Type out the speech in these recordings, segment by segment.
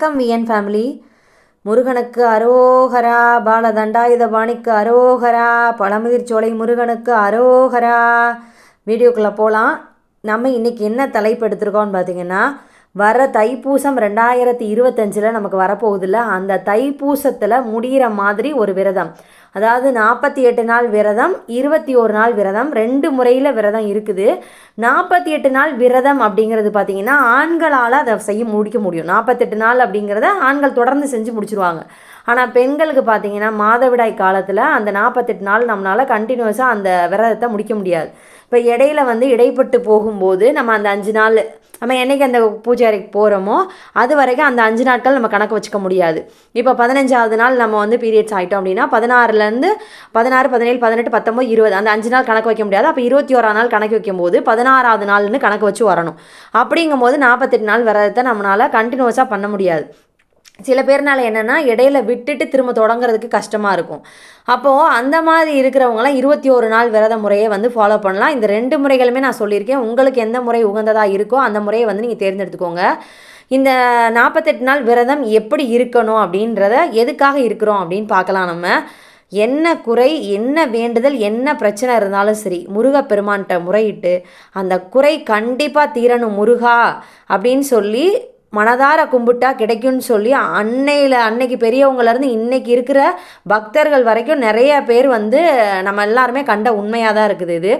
வணக்கம் VN family. முருகனுக்கு அரோகரா பால தண்டாயுத பாணிக்கு அரோகரா பழமுதிர்ச்சோலை முருகனுக்கு அரோகரா. வீடியோக்குள்ளே போகலாம் நம்ம இன்றைக்கி என்ன தலைப்பு எடுத்திருக்கோம்னு பார்த்தீங்கன்னா வர தைப்பூசம் ரெண்டாயிரத்தி இருபத்தஞ்சில் நமக்கு வரப்போகுதில்ல. அந்த தைப்பூசத்தில் முடிகிற மாதிரி ஒரு விரதம். அதாவது நாற்பத்தி எட்டு நாள் விரதம் இருபத்தி ஒரு நாள் விரதம் ரெண்டு முறையில் விரதம் இருக்குது. நாற்பத்தி எட்டு நாள் விரதம் அப்படிங்கிறது பார்த்தீங்கன்னா ஆண்களால் அதை செய்ய முடிக்க முடியும். நாற்பத்தெட்டு நாள் அப்படிங்கிறத ஆண்கள் தொடர்ந்து செஞ்சு முடிச்சுருவாங்க. ஆனால் பெண்களுக்கு பார்த்தீங்கன்னா மாதவிடாய் காலத்தில் அந்த நாற்பத்தெட்டு நாள் நம்மளால் கண்டினியூஸாக அந்த விரதத்தை முடிக்க முடியாது. இப்போ இடையில வந்து இடைப்பட்டு போகும்போது நம்ம அந்த அஞ்சு நாள் நம்ம என்றைக்கு அந்த பூஜை அறைக்கு போகிறோமோ அது வரைக்கும் அந்த அஞ்சு நாட்கள் நம்ம கணக்கு வச்சுக்க முடியாது. இப்போ பதினஞ்சாவது நாள் நம்ம வந்து பீரியட்ஸ் ஆகிட்டோம் அப்படின்னா பதினாறுலேருந்து பதினாறு பதினேழு பதினெட்டு பத்தொம்பது இருபது அந்த அஞ்சு நாள் கணக்கு வைக்க முடியாது. அப்போ இருபத்தி ஓராம் நாள் கணக்கு வைக்கும்போது பதினாறாவது நாள்னு கணக்கு வச்சு வரணும். அப்படிங்கும்போது நாற்பத்தெட்டு நாள் விரதத்தை நம்மளால் கண்டினியூஸாக பண்ண முடியாது. சில பேர்னால என்னென்னா இடையில விட்டுட்டு திரும்ப தொடங்குறதுக்கு கஷ்டமாக இருக்கும். அப்போது அந்த மாதிரி இருக்கிறவங்களாம் இருபத்தி ஒரு நாள் விரத முறையை வந்து ஃபாலோ பண்ணலாம். இந்த ரெண்டு முறைகளுமே நான் சொல்லியிருக்கேன். உங்களுக்கு எந்த முறை உகந்ததாக இருக்கோ அந்த முறையை வந்து நீங்கள் தேர்ந்தெடுத்துக்கோங்க. இந்த நாற்பத்தெட்டு நாள் விரதம் எப்படி இருக்கணும் அப்படின்றத எதுக்காக இருக்கிறோம் அப்படின்னு பார்க்கலாம் நம்ம. என்ன குறை என்ன வேண்டுதல் என்ன பிரச்சனை இருந்தாலும் சரி முருகப்பெருமான்கிட்ட முறையிட்டு அந்த குறை கண்டிப்பாக தீரணும் முருகா அப்படின்னு சொல்லி மனதார கும்பிட்டா கிடைக்கும்னு சொல்லி அன்னையில் அன்னைக்கு பெரியவங்கலேருந்து இன்றைக்கி இருக்கிற பக்தர்கள் வரைக்கும் நிறைய பேர் வந்து நம்ம எல்லாருமே கண்ட உண்மையாக தான் இருக்குது இது.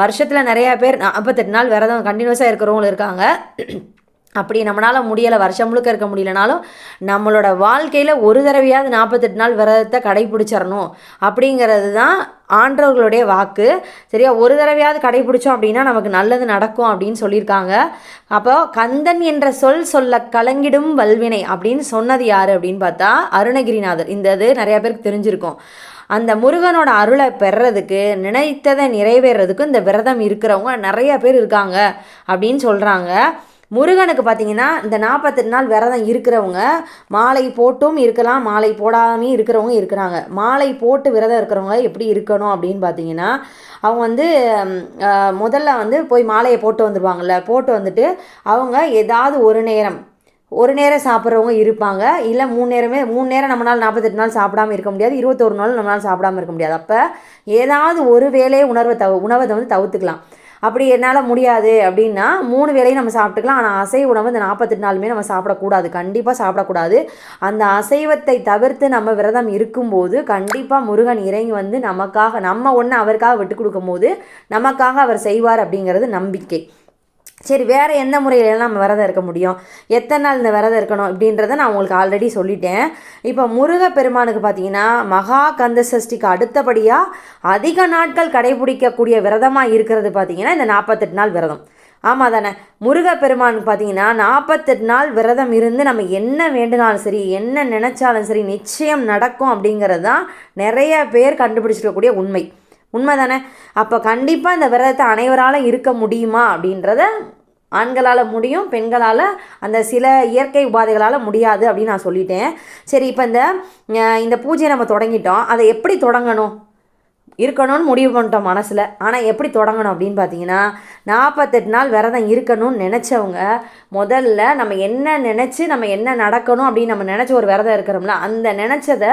வருஷத்தில் நிறையா பேர் நாற்பத்தெட்டு நாள் விரதம் கண்டினியூஸாக இருக்கிறவங்களும் இருக்காங்க. அப்படி நம்மளால் முடியலை வருஷம் முழுக்க இருக்க முடியலனாலும் நம்மளோட வாழ்க்கையில் ஒரு தடவையாவது நாற்பத்தெட்டு நாள் விரதத்தை கடைபிடிச்சிடணும் அப்படிங்கிறது தான் ஆண்டவர்களுடைய வாக்கு. சரியா? ஒரு தடவையாவது கடைபிடிச்சோம் அப்படின்னா நமக்கு நல்லது நடக்கும் அப்படின்னு சொல்லியிருக்காங்க. அப்போ கந்தன் என்ற சொல் சொல்ல கலங்கிடும் வல்வினை அப்படின்னு சொன்னது யார் அப்படின்னு பார்த்தா அருணகிரிநாதர். இந்த இது நிறையா பேருக்கு தெரிஞ்சிருக்கும். அந்த முருகனோட அருளை பெறதுக்கு நினைத்ததை நிறைவேறதுக்கு இந்த விரதம் இருக்கிறவங்க நிறைய பேர் இருக்காங்க அப்படின்னு சொல்கிறாங்க முருகனுக்கு பார்த்தீங்கன்னா இந்த நாற்பத்தெட்டு நாள் விரதம் இருக்கிறவங்க மாலை போட்டும் இருக்கலாம் மாலை போடாமையும் இருக்கிறவங்க இருக்கிறாங்க. மாலை போட்டு விரதம் இருக்கிறவங்க எப்படி இருக்கணும் அப்படின்னு பார்த்தீங்கன்னா அவங்க வந்து முதல்ல வந்து போய் மாலையை போட்டு வந்துடுவாங்கள்ல போட்டு வந்துட்டு அவங்க ஏதாவது ஒரு நேரம் ஒரு நேரம் சாப்பிட்றவங்க இருப்பாங்க. இல்லை மூணு நேரமே மூணு நேரம் நம்மளால் நாற்பத்தெட்டு நாள் சாப்பிடாமல் இருக்க முடியாது. இருபத்தொரு நாள் நம்மளால் சாப்பிடாமல் இருக்க முடியாது. அப்போ ஏதாவது ஒரு வேலையை உணர்வை தவ உணவை வந்து தவிர்த்துக்கலாம். அப்படி என்னால் முடியாது அப்படின்னா மூணு வேலையும் நம்ம சாப்பிட்டுக்கலாம். ஆனால் அசைவ உணவு இந்த நாற்பத்தெட்டு நாளுமே நம்ம சாப்பிடக்கூடாது. கண்டிப்பாக சாப்பிடக்கூடாது. அந்த அசைவத்தை தவிர்த்து நம்ம விரதம் இருக்கும்போது கண்டிப்பாக முருகன் இறங்கி வந்து நமக்காக நம்ம ஒன்று அவருக்காக விட்டு கொடுக்கும்போது நமக்காக அவர் செய்வார் அப்படிங்கிறது நம்பிக்கை. சரி வேறு எந்த முறையிலலாம் நம்ம விரதம் இருக்க முடியும்? எத்தனை நாள் இந்த விரதம் இருக்கணும் அப்படின்றத நான் உங்களுக்கு ஆல்ரெடி சொல்லிட்டேன். இப்போ முருக பெருமானுக்கு பார்த்தீங்கன்னா மகா கந்த சஷ்டிக்கு அடுத்தபடியாக அதிக நாட்கள் கடைபிடிக்கக்கூடிய விரதமாக இருக்கிறது பார்த்தீங்கன்னா இந்த நாற்பத்தெட்டு நாள் விரதம். ஆமாம் தானே? முருக பெருமானுக்கு பார்த்தீங்கன்னா நாற்பத்தெட்டு நாள் விரதம் இருந்து நம்ம என்ன வேண்டுனாலும் சரி என்ன நினச்சாலும் சரி நிச்சயம் நடக்கும் அப்படிங்கிறது தான் நிறைய பேர் கண்டுபிடிச்சிருக்கக்கூடிய உண்மை. உண்மை தானே அப்போ கண்டிப்பாக இந்த விரதத்தை அனைவரால் இருக்க முடியுமா அப்படின்றத ஆண்களால் முடியும் பெண்களால் அந்த சில இயற்கை உபாதைகளால் முடியாது அப்படின்னு நான் சொல்லிட்டேன். சரி இப்போ இந்த இந்த பூஜையை நம்ம தொடங்கிட்டோம். அதை எப்படி தொடங்கணும்? இருக்கணும்னு முடிவு பண்ணிட்டோம் மனசில். ஆனால் எப்படி தொடங்கணும் அப்படின்னு பார்த்தீங்கன்னா நாற்பத்தெட்டு நாள் விரதம் இருக்கணும்னு நினச்சவங்க முதல்ல நம்ம என்ன நினச்சி நம்ம என்ன நடக்கணும் அப்படின்னு நம்ம நினச்ச ஒரு விரதம் இருக்கிறோம்ல அந்த நினச்சதை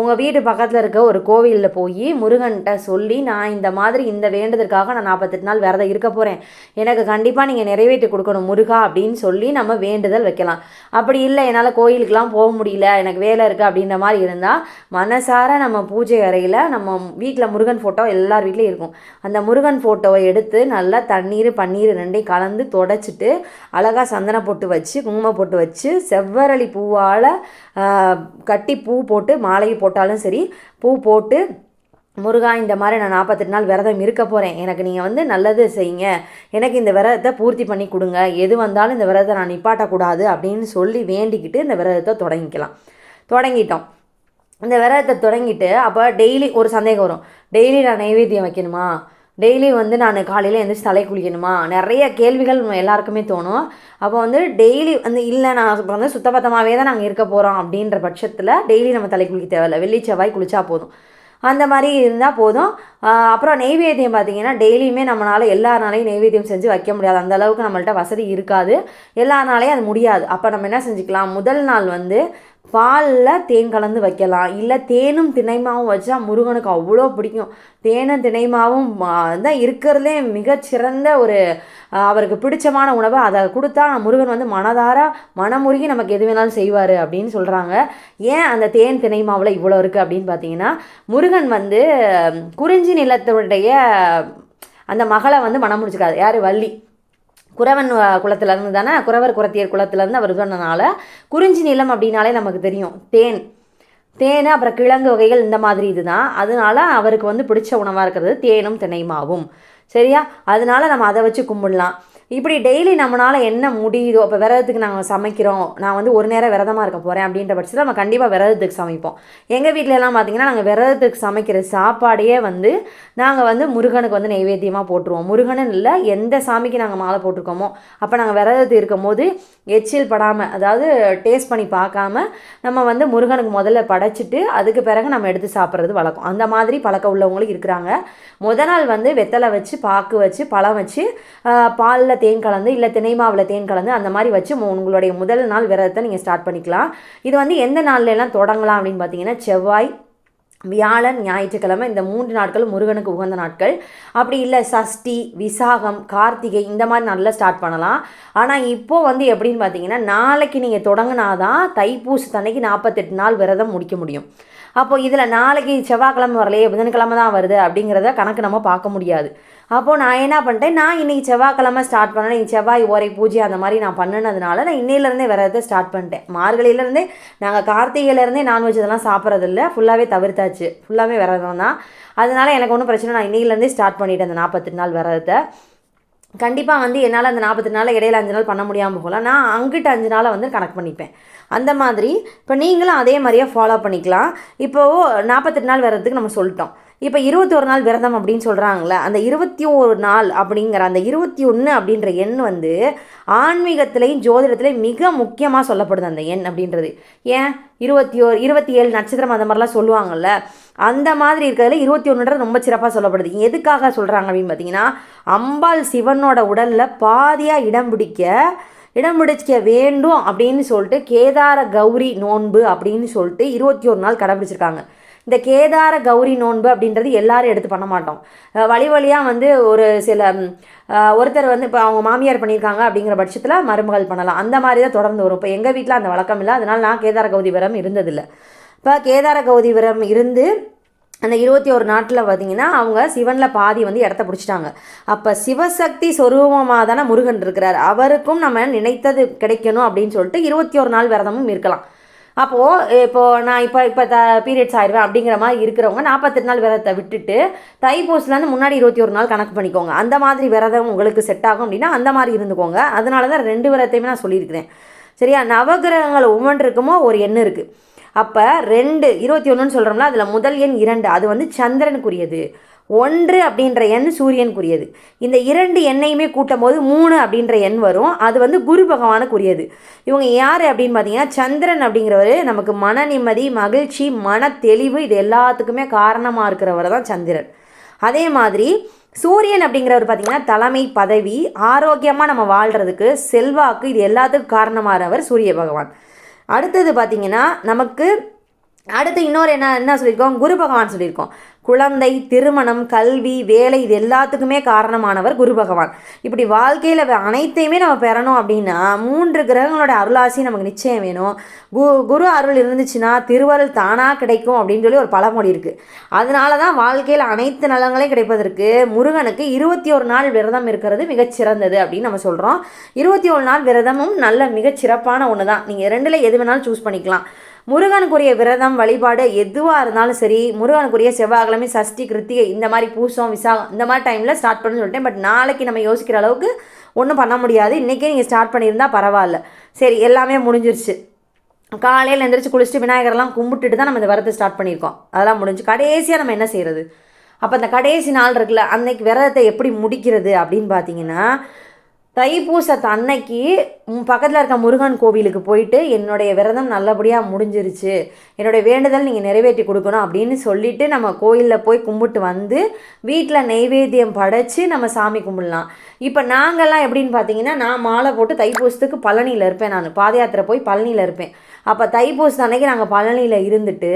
உங்கள் வீட்டு பக்கத்தில் இருக்க ஒரு கோவிலில் போய் முருகன்கிட்ட சொல்லி நான் இந்த மாதிரி இந்த வேண்டதற்காக நான் நாற்பத்தெட்டு நாள் விரதம் இருக்க போகிறேன் எனக்கு கண்டிப்பாக நீங்கள் நிறைவேற்றி கொடுக்கணும் முருகா அப்படின்னு சொல்லி நம்ம வேண்டுதல் வைக்கலாம். அப்படி இல்லை என்னால் கோயிலுக்கெலாம் போக முடியல எனக்கு வேலை இருக்குது அப்படின்ற மாதிரி இருந்தால் மனசார நம்ம பூஜை அறையில் நம்ம வீட்டில் முருகன் ஃபோட்டோ எல்லார் வீட்லேயும் இருக்கும். அந்த முருகன் ஃபோட்டோவை எடுத்து நல்லா தண்ணீர் பன்னீர் ரெண்டையும் கலந்து தொடச்சிட்டு அழகாக சந்தன போட்டு வச்சு குங்குமம் போட்டு வச்சு செவ்வரளி பூவால் கட்டி பூ போட்டு மாலையை போட்டாலும் சரி பூ போட்டு முருகா இந்த மாதிரி நான் நாற்பத்தெட்டு நாள் விரதம் இருக்க போகிறேன் எனக்கு நீங்கள் வந்து நல்லது செய்யுங்க. எனக்கு இந்த விரதத்தை பூர்த்தி பண்ணி கொடுங்க. எது வந்தாலும் இந்த விரதத்தை நான் நிப்பாட்டக்கூடாது அப்படின்னு சொல்லி வேண்டிக்கிட்டு இந்த விரதத்தை தொடங்கிக்கலாம். தொடங்கிட்டோம். இந்த விரதத்தை தொடங்கிட்டு அப்போ டெய்லி ஒரு சந்தேகம் வரும். டெய்லி நான் நைவேத்தியம் வைக்கணுமா? டெய்லி வந்து நான் காலையில் எழுந்திரிச்சு தலை குளிக்கணுமா? நிறைய கேள்விகள் எல்லாருக்குமே தோணும். அப்போ வந்து டெய்லி வந்து இல்லை நான் இப்போ வந்து சுத்தபத்தமாகவே தான் நாங்கள் இருக்க போகிறோம் அப்படின்ற பட்சத்தில் டெய்லி நம்ம தலை குளிக்க தேவையில்ல. வெள்ளி செவ்வாய் குளித்தா போதும். அந்த மாதிரி இருந்தால் போதும். அப்புறம் நெய்வேத்தியம் பார்த்தீங்கன்னா டெய்லியுமே நம்மளால் எல்லா நாளையும் நெய்வேத்தியம் செஞ்சு வைக்க முடியாது. அந்த அளவுக்கு நம்மள்ட்ட வசதி இருக்காது. எல்லா நாளையும் அது முடியாது. அப்போ நம்ம என்ன செஞ்சுக்கலாம்? முதல் நாள் வந்து பாலில் தேன் கலந்து வைக்கலாம். இல்லை தேனும் திணைமாவும் வச்சா முருகனுக்கு அவ்வளோ பிடிக்கும். தேனும் திணைமாவும் தான் இருக்கிறதுலே மிகச்சிறந்த ஒரு அவருக்கு பிடிச்சமான உணவு. அதை கொடுத்தா முருகன் வந்து மனதார மனமுருகி நமக்கு எது வேணாலும் செய்வார் அப்படின்னு சொல்கிறாங்க ஏன் அந்த தேன் திணைமாவில் இவ்வளோ இருக்குது அப்படின்னு பார்த்தீங்கன்னா முருகன் வந்து குறிஞ்சி நிலத்துடைய அந்த மகளை வந்து மனம் முடிச்சுக்காது யார்? வள்ளி. குறவன் குளத்துலேருந்து தானே குறவர் குரத்தியர் குளத்துலேருந்து அவர் சொன்னனால குறிஞ்சி நிலம் அப்படின்னாலே நமக்கு தெரியும். தேன். தேன் அப்புறம் கிழங்கு வகைகள் இந்த மாதிரி இதுதான். அதனால அவருக்கு வந்து பிடிச்ச உணவாக இருக்கிறது தேனும் தினைமாவும். சரியா? அதனால நம்ம அதை வச்சு கும்பிடலாம். இப்படி டெய்லி நம்மளால் என்ன முடியுதோ இப்போ விரதத்துக்கு நாங்கள் சமைக்கிறோம் நான் வந்து ஒரு நேரம் விரதமாக இருக்க போகிறேன் அப்படின்ற பட்சத்தில் நம்ம கண்டிப்பாக விரதத்துக்கு சமைப்போம். எங்கள் வீட்டிலலாம் பார்த்திங்கன்னா பார்த்தீங்கன்னா நாங்கள் விரதத்துக்கு சமைக்கிற சாப்பாடையே வந்து நாங்கள் வந்து முருகனுக்கு வந்து நைவேத்தியமாக போட்டுருவோம். முருகனுன்னு இல்லை எந்த சாமிக்கு நாங்கள் மாலை போட்டிருக்கோமோ அப்போ நாங்கள் விரதத்து இருக்கும் போது எச்சில் படாமல் அதாவது டேஸ்ட் பண்ணி பார்க்காம நம்ம வந்து முருகனுக்கு முதல்ல படைச்சிட்டு அதுக்கு பிறகு நம்ம எடுத்து சாப்பிட்றது வழக்கம். அந்த மாதிரி பழக்கம் உள்ளவங்களும் இருக்கிறாங்க. முத நாள் வந்து வெத்தலை வச்சு பாக்கு வச்சு பழம் வச்சு பாலில் தேன் கலந்து இல்லை தினை மாவில் தேன் கலந்து அந்த மாதிரி வச்சு உங்களுடைய முதல் நாள் விரதத்தை நீங்கள் ஸ்டார்ட் பண்ணிக்கலாம். இது வந்து எந்த நாள்ல தொடங்கலாம் அப்படின்னு பார்த்தீங்கன்னா செவ்வாய் வியாழன் ஞாயிற்றுக்கிழமை இந்த மூன்று நாட்கள் முருகனுக்கு உகந்த நாட்கள். அப்படி இல்லை சஷ்டி விசாகம் கார்த்திகை இந்த மாதிரி நாளில் ஸ்டார்ட் பண்ணலாம். ஆனால் இப்போது வந்து எப்படின்னு பார்த்தீங்கன்னா நாளைக்கு நீங்கள் தொடங்கினாதான் தைப்பூசத்தன்னைக்கு நாற்பத்தெட்டு நாள் விரதம் முடிக்க முடியும். அப்போ இதில் நாளைக்கு செவ்வாய்க்கிழமை வரலையே புதன்கிழமை தான் வருது அப்படிங்கிறத கணக்கு நம்ம பார்க்க முடியாது. அப்போது நான் என்ன பண்ணிட்டேன்? நான் இன்னைக்கு செவ்வாய்க்கிழமை ஸ்டார்ட் பண்ணேன். இன்னைக்கு செவ்வாய் ஓரை பூஜை அந்த மாதிரி நான் பண்ணினதுனால நான் இன்னையிலேருந்தே விரதத்தை ஸ்டார்ட் பண்ணிட்டேன். மார்கழியிலேருந்தே நாங்கள் கார்த்திகையிலேருந்தே நான்வெஜ் இதெல்லாம் சாப்பிட்றதில்ல. ஃபுல்லாகவே தவிர்த்தாச்சு. ஃபுல்லாகவே விரதம் தான். அதனால எனக்கு ஒன்றும் பிரச்சனை இல்லை. நான் இன்னையிலேருந்தே ஸ்டார்ட் பண்ணிட்டேன் அந்த நாற்பத்தெட்டு நாள் விரதத்தை. கண்டிப்பாக வந்து என்னால் அந்த நாற்பத்தி நாளில் இடையில அஞ்சு நாள் பண்ண முடியாமல் போகலாம் நான் அங்கிட்ட அஞ்சு நாளை வந்து கணக்கு பண்ணிப்பேன். அந்த மாதிரி இப்போ நீங்களும் அதே மாதிரியே ஃபாலோ பண்ணிக்கலாம். இப்போது நாற்பத்தெட்டு நாள் வர்றதுக்கு நம்ம சொல்லிட்டோம். இப்போ இருபத்தி ஒரு நாள் விரதம் அப்படின்னு சொல்கிறாங்களே அந்த இருபத்தி ஒரு நாள் அப்படிங்கிற அந்த இருபத்தி ஒன்று அப்படின்ற எண் வந்து ஆன்மீகத்திலையும் ஜோதிடத்துலையும் மிக முக்கியமாக சொல்லப்படுது அந்த எண் அப்படின்றது. ஏன்? இருபத்தி ஓர் இருபத்தி ஏழு நட்சத்திரம் அந்த மாதிரிலாம் சொல்லுவாங்கள்ல அந்த மாதிரி இருக்கிறதுல இருபத்தி ஒன்றுன்றது ரொம்ப சிறப்பாக சொல்லப்படுது. எதுக்காக சொல்கிறாங்க அப்படின்னு பார்த்தீங்கன்னா அம்பாள் சிவனோட உடலில் பாதியாக இடம் பிடிக்க இடம் பிடிச்சிக்க வேண்டும் அப்படின்னு சொல்லிட்டு கேதார கௌரி நோன்பு அப்படின்னு சொல்லிட்டு இருபத்தி ஒரு நாள் கடைபிடிச்சிருக்காங்க. இந்த கேதார கௌரி நோன்பு அப்படின்றது எல்லாரும் எடுத்து பண்ண மாட்டோம். வழி வழியாக வந்து ஒரு சில ஒருத்தர் வந்து இப்போ அவங்க மாமியார் பண்ணியிருக்காங்க அப்படிங்கிற பட்சத்தில் மருமகள் பண்ணலாம். அந்த மாதிரி தான் தொடர்ந்து வரும். இப்போ எங்கள் வீட்டில் அந்த வழக்கம் இல்லை. அதனால் நான் கேதார கௌரி விரம் இருந்ததில்லை. இப்போ கேதார கௌரி விரம் இருந்து அந்த இருபத்தி ஒரு நாட்டில் பார்த்தீங்கன்னா அவங்க சிவனில் பாதி வந்து இடத்த பிடிச்சிட்டாங்க. அப்போ சிவசக்தி சொரூபமாக தானே முருகன் இருக்கிறார். அவருக்கும் நம்ம நினைத்தது கிடைக்கணும் அப்படின்னு சொல்லிட்டு இருபத்தி ஒரு நாள் விரதமும் இருக்கலாம். அப்போது இப்போது நான் இப்போ இப்போ த பீரியட்ஸ் ஆயிடுவேன் அப்படிங்கிற மாதிரி இருக்கிறவங்க நாற்பத்தெட்டு நாள் விரதத்தை விட்டுட்டு தைப்பூசிலேருந்து முன்னாடி இருபத்தி ஒரு நாள் கணக்கு பண்ணிக்கோங்க. அந்த மாதிரி விரதம் உங்களுக்கு செட் ஆகும் அப்படின்னா அந்த மாதிரி இருந்துக்கோங்க. அதனால தான் ரெண்டு விரதத்தையுமே நான் சொல்லியிருக்கிறேன். சரியா? நவகிரகங்கள் ஒவ்வொன்று இருக்குமோ ஒரு எண் இருக்குது அப்போ ரெண்டு இருபத்தி ஒன்றுன்னு சொல்கிறோம்ல அதில் முதல் எண் இரண்டு. அது வந்து சந்திரனுக்குரியது. ஒன்று அப்படின்ற எண் சூரியனுக்குரியது. இந்த இரண்டு எண்ணையுமே கூட்டும் போது மூணு அப்படின்ற எண் வரும். அது வந்து குரு பகவானுக்குரியது. இவங்க யார் அப்படின்னு பார்த்தீங்கன்னா சந்திரன் அப்படிங்கிறவர் நமக்கு மன நிம்மதி மகிழ்ச்சி மன தெளிவு இது எல்லாத்துக்குமே காரணமாக இருக்கிறவர் தான் சந்திரன். அதே மாதிரி சூரியன் அப்படிங்கிறவர் பார்த்திங்கன்னா தலைமை பதவி ஆரோக்கியமாக நம்ம வாழ்கிறதுக்கு செல்வாக்கு இது எல்லாத்துக்கும் காரணமானவர் சூரிய பகவான். அடுத்தது பார்த்திங்கன்னா நமக்கு அடுத்து இன்னொரு என்ன என்ன சொல்லியிருக்கோம்? குரு பகவான் சொல்லியிருக்கோம். குழந்தை திருமணம் கல்வி வேலை இது எல்லாத்துக்குமே காரணமானவர் குரு பகவான். இப்படி வாழ்க்கையில் அனைத்தையுமே நம்ம பெறணும் அப்படின்னா மூன்று கிரகங்களோட அருளாசி நமக்கு நிச்சயம் வேணும். கு குரு அருள் இருந்துச்சுன்னா திருவருள் தானாக கிடைக்கும் அப்படின்னு சொல்லி ஒரு பழமொழி இருக்குது அதனால தான் வாழ்க்கையில் அனைத்து நலங்களையும் கிடைப்பதற்கு முருகனுக்கு இருபத்தி ஒரு நாள் விரதம் இருக்கிறது மிகச்சிறந்தது அப்படின்னு நம்ம சொல்கிறோம் இருபத்தி ஒரு நாள் விரதமும் நல்ல மிகச்சிறப்பான ஒன்று தான் நீங்கள் ரெண்டில் எது வேணாலும் சூஸ் பண்ணிக்கலாம். முருகனுக்குரிய விரதம் வழிபாடு எதுவாக இருந்தாலும் சரி முருகனுக்குரிய செவ்வாய்க்கிழமை சஷ்டி கிருத்திகை இந்த மாதிரி பூசம் விசாகம் இந்த மாதிரி டைமில் ஸ்டார்ட் பண்ணு சொல்லிட்டேன். பட் நாளைக்கு நம்ம யோசிக்கிற அளவுக்கு ஒன்றும் பண்ண முடியாது. இன்றைக்கே நீங்கள் ஸ்டார்ட் பண்ணியிருந்தா பரவாயில்ல. சரி எல்லாமே முடிஞ்சிருச்சு. காலையில் எந்திரிச்சு குளிச்சுட்டு விநாயகர்லாம் கும்பிட்டுட்டு தான் நம்ம இந்த விரதத்தை ஸ்டார்ட் பண்ணியிருக்கோம். அதெல்லாம் முடிஞ்சு கடைசியாக நம்ம என்ன செய்கிறது அப்போ அந்த கடைசி நாள் இருக்குல்ல அன்னைக்கு விரதத்தை எப்படி முடிக்கிறது அப்படின்னு பார்த்தீங்கன்னா தைப்பூசத்து அன்னைக்கு பக்கத்தில் இருக்க முருகன் கோவிலுக்கு போயிட்டு என்னுடைய விரதம் நல்லபடியாக முடிஞ்சிருச்சு. என்னுடைய வேண்டுதல் நீங்கள் நிறைவேற்றி கொடுக்கணும் அப்படின்னு சொல்லிட்டு நம்ம கோயிலில் போய் கும்பிட்டு வந்து வீட்டில் நெய்வேத்தியம் படைச்சி நம்ம சாமி கும்பிடலாம். இப்போ நாங்கள்லாம் எப்படின்னு பார்த்தீங்கன்னா நான் மாலை போட்டு தைப்பூசத்துக்கு பழனியில் இருப்பேன் நான். பாத போய் பழனியில் இருப்பேன். அப்போ தைப்பூசம் அன்னைக்கு நாங்கள் பழனியில் இருந்துட்டு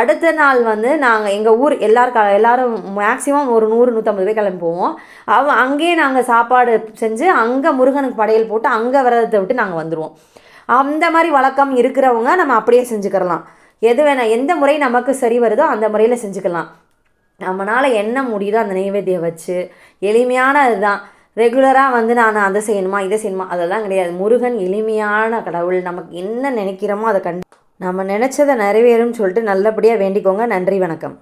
அடுத்த நாள் வந்து நாங்கள் எங்கள் ஊர் எல்லாரும் க எல்லோரும் மேக்ஸிமம் ஒரு நூறு நூற்றம்பது பேர் கிளம்பி போவோம் அவ அங்கேயே நாங்கள் சாப்பாடு செஞ்சு அங்கே முருகனுக்கு படையல் போட்டு அங்கே விரதத்தை விட்டு நாங்கள் வந்துடுவோம் அந்த மாதிரி வழக்கம் இருக்கிறவங்க நம்ம அப்படியே செஞ்சுக்கிறலாம். எது வேணால் எந்த முறை நமக்கு சரி வருதோ அந்த முறையில் செஞ்சுக்கலாம். நம்மளால் என்ன முடியுதோ அந்த நெய்வேத்தியம் வச்சு எளிமையான இதுதான். ரெகுலராக வந்து நான் அதை செய்யணுமா இதை செய்யணுமா அதெல்லாம் கிடையாது. முருகன் எளிமையான கடவுள். நமக்கு என்ன நினைக்கிறோமோ அதை கண் நம்ம நினச்சதை நிறைவேறும்னு சொல்லிட்டு நல்லபடியாக வேண்டிக்கோங்க. நன்றி வணக்கம்.